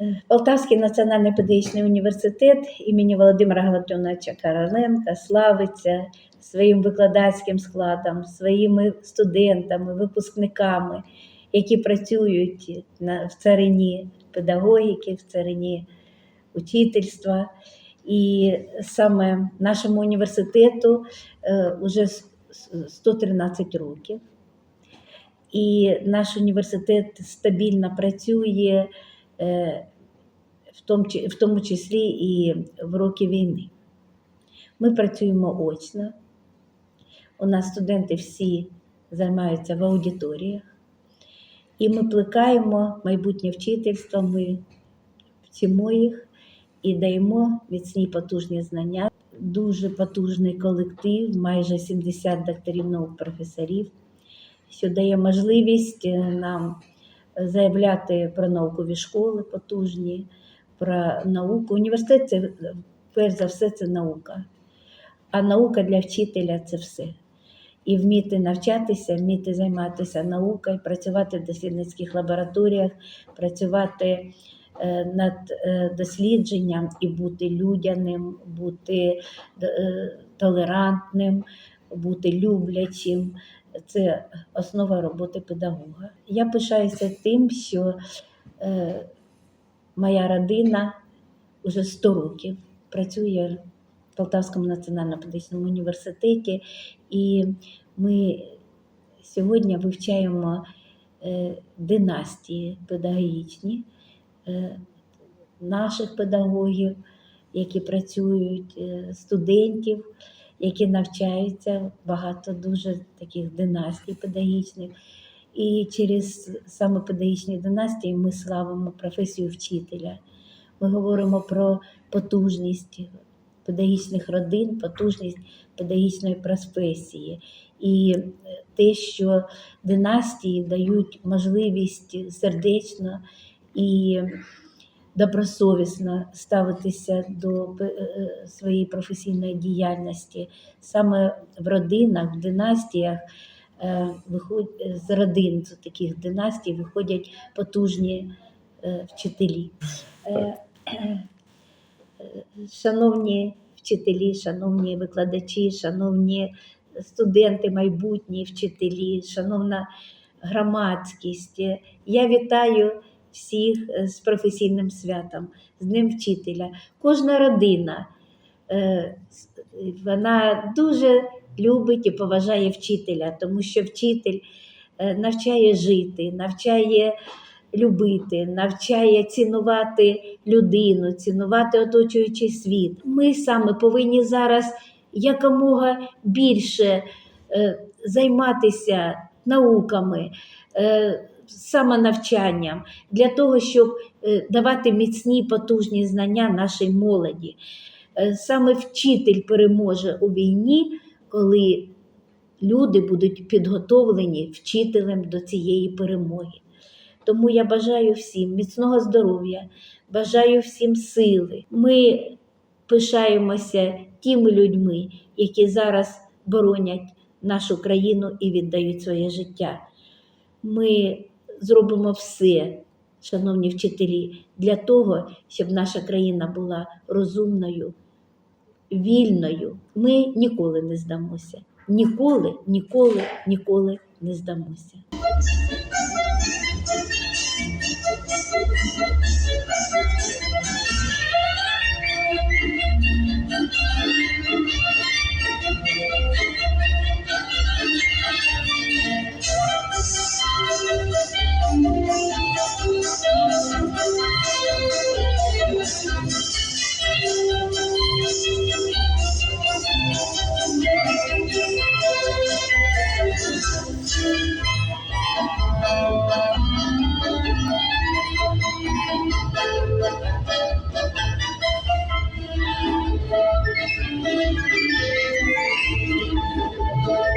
Е, Полтавський національний педагогічний університет імені Володимира Галактоновича Короленка славиться своїм викладацьким складом, своїми студентами, випускниками, які працюють в царині педагогіки, в царині учительства. І саме нашому університету е, вже с- 113 років. І наш університет стабільно працює, е, в тому, в тому числі і в роки війни. Ми працюємо очно. У нас студенти всі займаються в аудиторіях. І ми плекаємо майбутнє вчительство, ми вчимо їх і даємо міцні потужні знання. Дуже потужний колектив, майже 70 докторів наук, професорів, що дає можливість е, нам заявляти про наукові школи потужні, про науку. Університет це перш за все це наука. А наука для вчителя це все. І вміти навчатися, вміти займатися наукою, працювати в дослідницьких лабораторіях, працювати е, над е, дослідженням і бути людяним, бути е, толерантним, бути люблячим. Це основа роботи педагога. Я пишаюся тим, що е, моя родина вже 100 років працює в Полтавському національному педагогічному університеті, і ми сьогодні вивчаємо е, династії педагогічні е, наших педагогів, які працюють, е, студентів, які навчаються, багато дуже таких династій педагогічних. І через саме педагогічні династії ми славимо професію вчителя. Ми говоримо про потужність педагогічних родин, потужність педагогічної професії. І те, що династії дають можливість сердечно і добросовісно ставитися до е, е, своєї професійної діяльності. Саме в родинах, в династіях е, з родин таких династій виходять потужні вчителі. Шановні вчителі, шановні викладачі, шановні студенти, майбутні вчителі, шановна громадськість, я вітаю всіх е, з професійним святом, з Днем вчителя. Кожна родина е, вона дуже любить і поважає вчителя, тому що вчитель е, навчає жити, навчає любити, навчає цінувати людину, цінувати оточуючий світ. Ми саме повинні зараз якомога більше займатися науками, самонавчанням для того, щоб е, давати міцні потужні знання нашій молоді. Е, Саме вчитель переможе у війні, коли люди будуть підготовлені вчителем до цієї перемоги. Тому я бажаю всім міцного здоров'я, бажаю всім сили. Ми пишаємося тими людьми, які зараз боронять нашу країну і віддають своє життя. Ми зробимо все, шановні вчителі, для того, щоб наша країна була розумною, вільною. Ми ніколи не здамося. Ніколи, ніколи, ніколи не здамося. Thank you. Thank you.